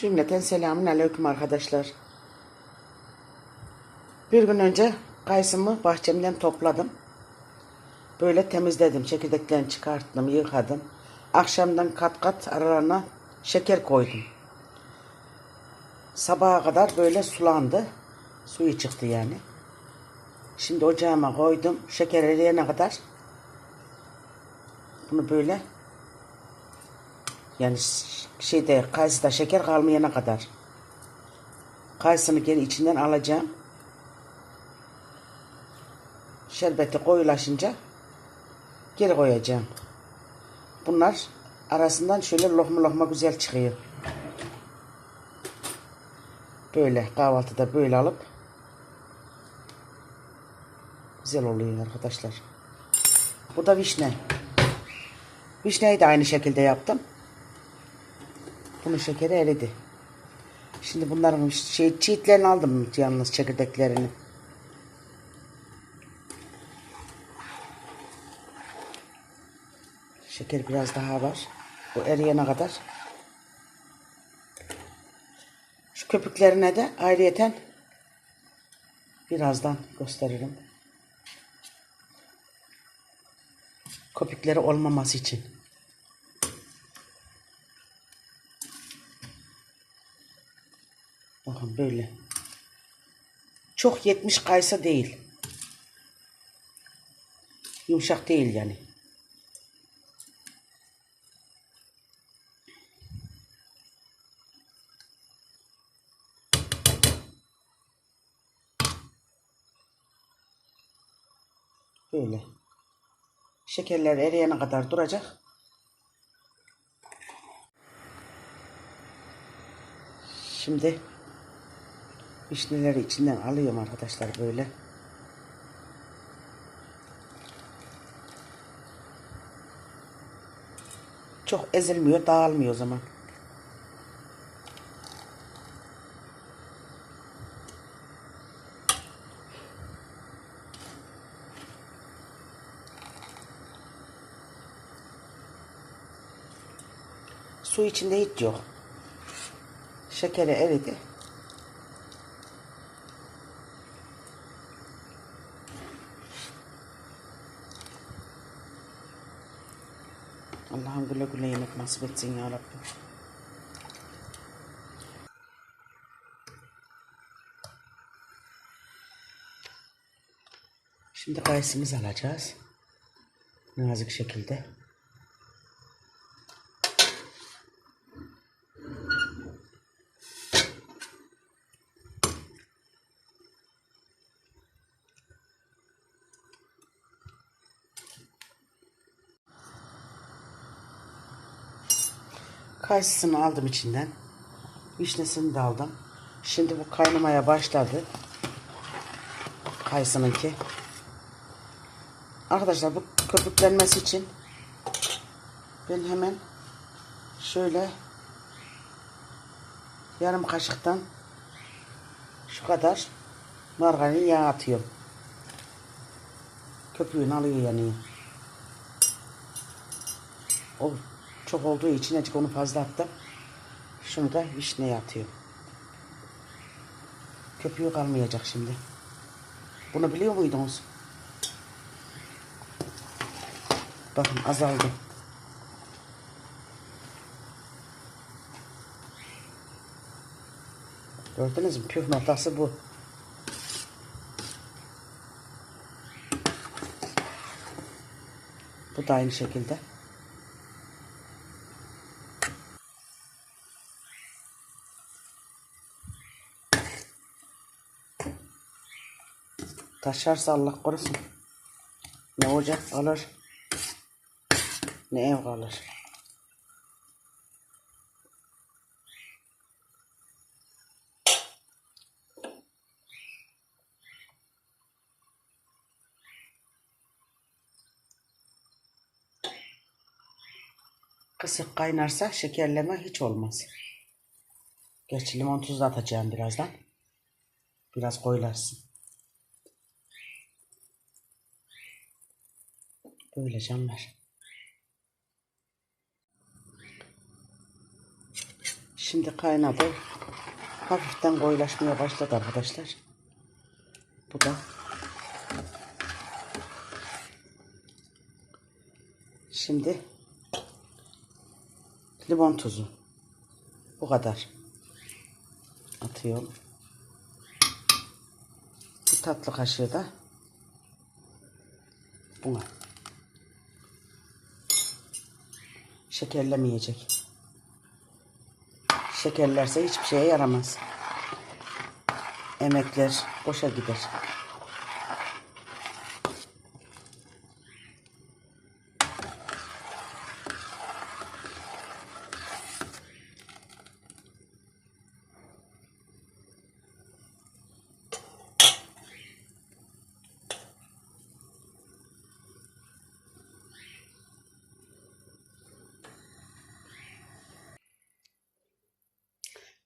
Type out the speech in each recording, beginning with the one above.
Cümleten selamun aleyküm arkadaşlar. Bir gün önce kayısımı bahçemden topladım. Böyle temizledim. Çekirdeklerini çıkarttım, yıkadım. Akşamdan kat kat aralarına şeker koydum. Sabaha kadar böyle sulandı. Suyu çıktı yani. Şimdi ocağıma koydum. Şeker eriyene kadar bunu böyle yani şeyde kayısıda şeker kalmayana kadar kayısını geri içinden alacağım. Şerbeti koyulaşınca geri koyacağım. Bunlar arasından şöyle lokma lokma güzel çıkıyor. Böyle kahvaltıda böyle alıp güzel oluyor arkadaşlar. Bu da vişne. Vişneyi de aynı şekilde yaptım. Bunun şekeri eridi. Şimdi bunların şey çiğitlerini aldım yalnız çekirdeklerini. Şeker biraz daha var. Bu eriyene kadar. Şu köpüklerine de ayrıyeten birazdan gösteririm. Köpükleri olmaması için. Bakın böyle. Çok 70 kaysa değil. Yumuşak değil yani. Böyle. Şekerler eriyene kadar duracak. Şimdi vişneleri içinden alıyorum arkadaşlar böyle. Çok ezilmiyor, dağılmıyor o zaman. Su içinde hiç yok. Şekeri eridi. Allah'ım güle güle yemek nasip etsin ya Rabbim. Şimdi kayısımızı alacağız. Nazik şekilde. Kayısısını aldım içinden. Vişnesini de aldım. Şimdi bu kaynamaya başladı. Kayısınınki. Arkadaşlar bu köpüklenmesi için ben hemen şöyle yarım kaşıktan şu kadar margarin yağ atıyorum. Köpüğünü alıyor yani. O çok olduğu için azıcık onu fazla attım. Şunu da vişneye atıyorum. Köpüğü kalmayacak şimdi. Bunu biliyor muydunuz? Bakın azaldı. Gördünüz mü? Püf noktası bu. Bu da aynı şekilde. Taşarsa Allah korusun. Ne ocak kalır. Ne ev kalır. Kısık kaynarsa şekerleme hiç olmaz. Gerçi limon tuzu atacağım birazdan. Biraz koyularsın. Böyle canlar. Şimdi kaynadı. Hafiften koyulaşmaya başladı arkadaşlar. Bu da Şimdi limon tuzu. Bu kadar. Atıyorum. Bir tatlı kaşığı da buna. Şekerlemeyecek. Şekerlerse hiçbir şeye yaramaz. Emekler boşa gider.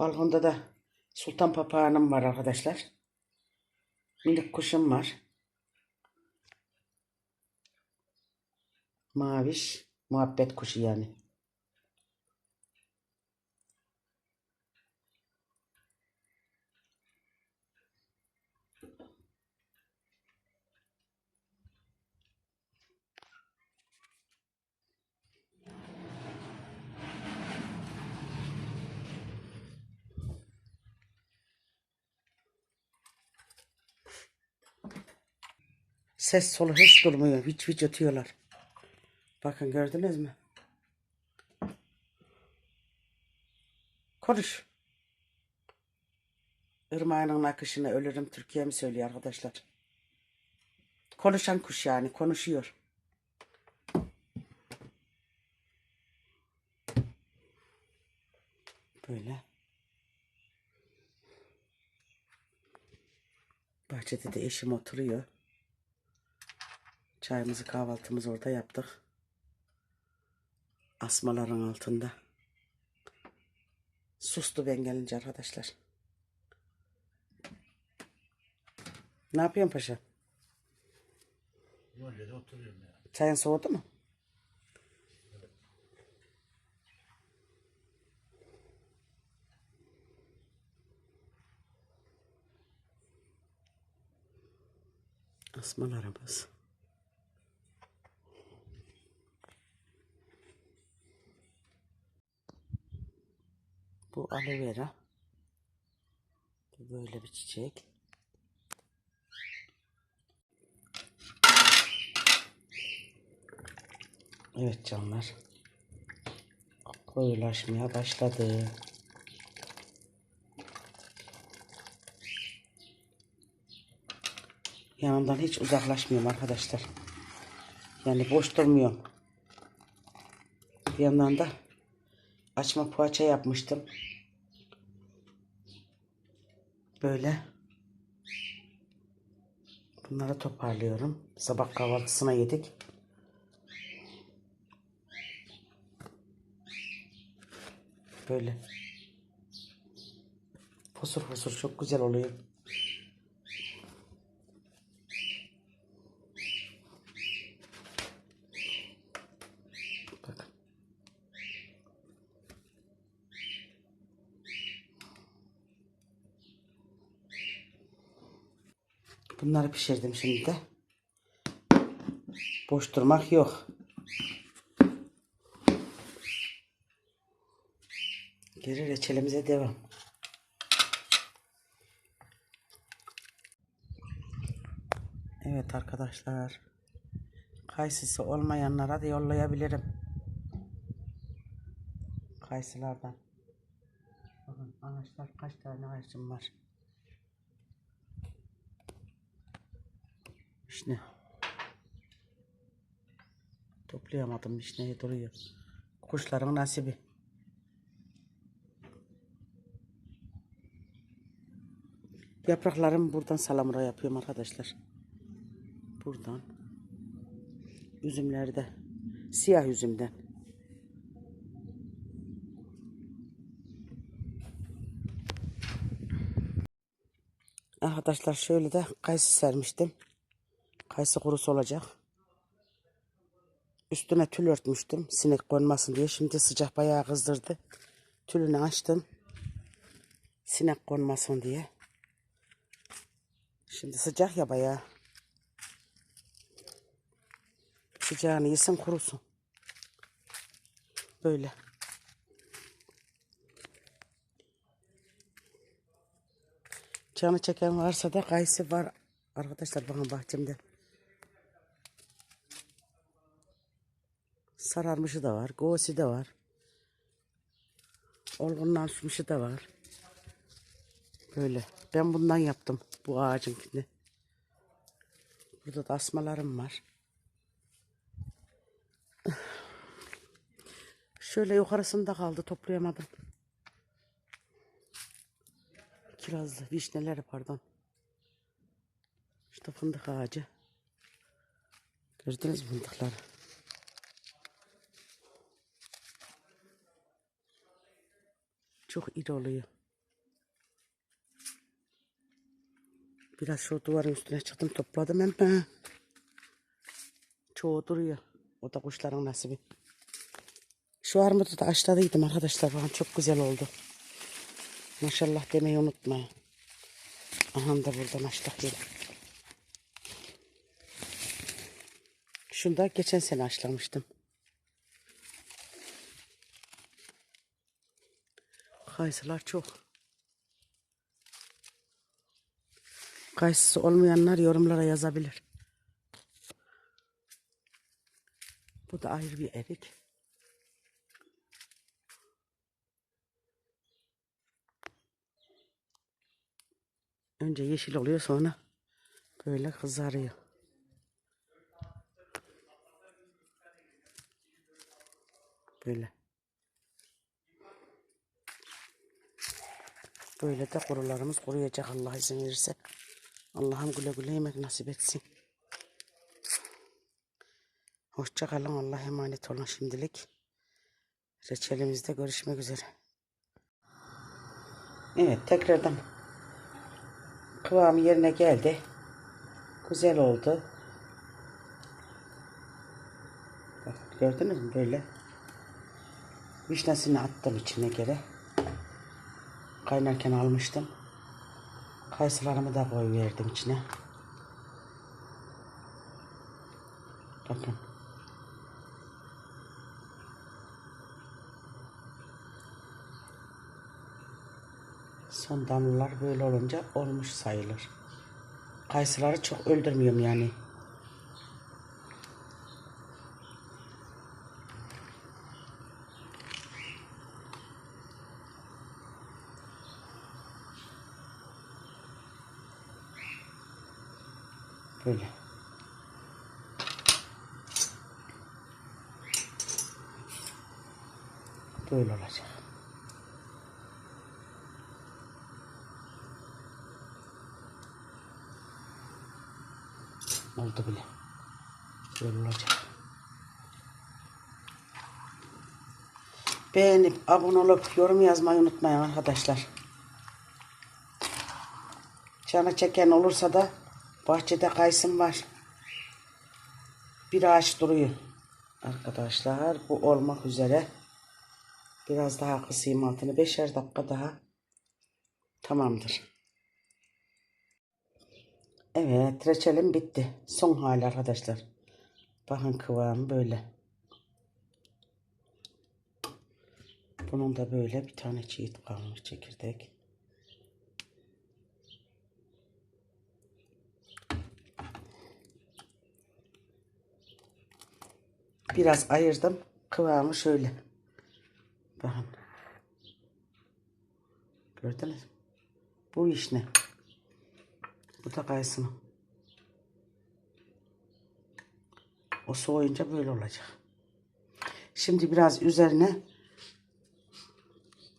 Balkonda da sultan papağanım var arkadaşlar. Minik kuşum var. Maviş. Muhabbet kuşu yani. Ses solu hiç durmuyor. Hiç hiç ötüyorlar. Bakın gördünüz mü? Konuş. Irmağının akışına ölürüm Türkiye mi söylüyor arkadaşlar? Konuşan kuş yani konuşuyor. Böyle. Bahçede de eşim oturuyor. Çayımızı kahvaltımızı orada yaptık. Asmaların altında. Sustu ben gelince arkadaşlar. Ne yapıyorsun paşa? Böyle oturuyorum ya. Çayın soğudu mu? Asmalarımız. Bu aloe vera. Böyle bir çiçek. Evet canlar. Koyulaşmaya başladı. Yanımdan hiç uzaklaşmıyorum arkadaşlar. Yani boş durmuyorum. Bir yandan da açma poğaça yapmıştım. Böyle. Bunları toparlıyorum. Sabah kahvaltısına yedik. Böyle. Fosur fosur çok güzel oluyor. Bakın. Bunları pişirdim şimdi de. Boş durmak yok. Geri reçelimize devam. Evet arkadaşlar. Kayısısı olmayanlara da yollayabilirim. Kayısılardan. Bakın ağaçlar kaç tane ağacım var. İşte. Toplayamadım işte duruyor. Kuşların nasibi. Yapraklarımı buradan salamura yapıyorum arkadaşlar. Buradan. Üzümleri de siyah üzümden. Arkadaşlar şöyle de kayısı sermiştim. Kayısı kurusu olacak. Üstüne tül örtmüştüm sinek konmasın diye. Şimdi sıcak bayağı kızdırdı. Tülünü açtım. Sinek konmasın diye. Şimdi sıcak ya bayağı. Sıcağını yesin kurusun. Böyle. Canı çeken varsa da kayısı var. Arkadaşlar bakın bahçemde. Sararmışı da var. Gosi de var. Olgunlaşmışı da var. Böyle. Ben bundan yaptım. Bu ağacınkini. Burada da asmalarım var. Şöyle yukarısında kaldı. Toplayamadım. Kirazlı. Vişneleri pardon. İşte fındık ağacı. Gördünüz mü fındıkları? Çok iri oluyor. Biraz şu duvarın üstüne çıktım topladım ama çoğu duruyor. O da kuşların nasibi. Şu armudu da açladıydım arkadaşlar. Bakın çok güzel oldu. Maşallah demeyi unutmayın. Aha da buradan açtık yeri. Şunu da geçen sene açlamıştım. Kayısılar çok. Kayısısı olmayanlar yorumlara yazabilir. Bu da ayrı bir erik. Önce yeşil oluyor sonra böyle kızarıyor. Böyle. Böyle de kurularımız kuruyacak Allah izin verirse. Allah'ım güle güle yemek nasip etsin. Hoşça kalın. Allah'a emanet olun şimdilik. Reçelimizde görüşmek üzere. Evet tekrardan kıvamı yerine geldi. Güzel oldu. Bak, gördünüz mü böyle? Vişnesini attım içine göre. Kaynarken almıştım. Kayısılarımı da koyuverdim içine. Bakın. Son damlalar böyle olunca olmuş sayılır. Kayısıları çok öldürmüyorum yani. Böyle. Böyle olacak. Oldu bile. Böyle olacak. Beğenip abone olup yorum yazmayı unutmayın arkadaşlar. Canı çeken olursa da bahçede kayısım var. Bir ağaç duruyor. Arkadaşlar bu olmak üzere. Biraz daha kısayım altını. Beşer dakika daha. Tamamdır. Evet reçelim bitti. Son hali arkadaşlar. Bakın kıvamı böyle. Bunun da böyle bir tane çiğit kalmış çekirdek. Biraz ayırdım. Kıvamı şöyle. Bakın. Gördünüz mü? Bu iş ne? Bu da kayısını. O soğuyunca böyle olacak. Şimdi biraz üzerine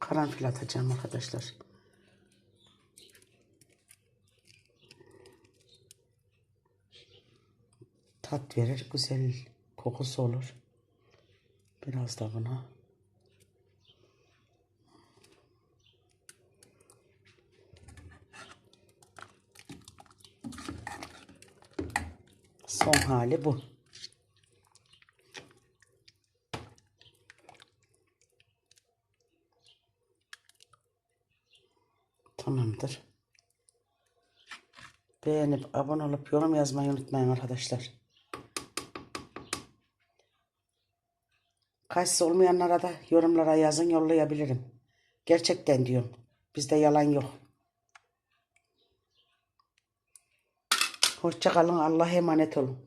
karanfil atacağım arkadaşlar. Tat verir, güzel kokusu olur. Biraz da buna. Son hali bu. Tamamdır. Beğenip abone olup yorum yazmayı unutmayın arkadaşlar. Kayısı olmayanlara da yorumlara yazın yollayabilirim. Gerçekten diyorum. Bizde yalan yok. Hoşça kalın. Allah'a emanet olun.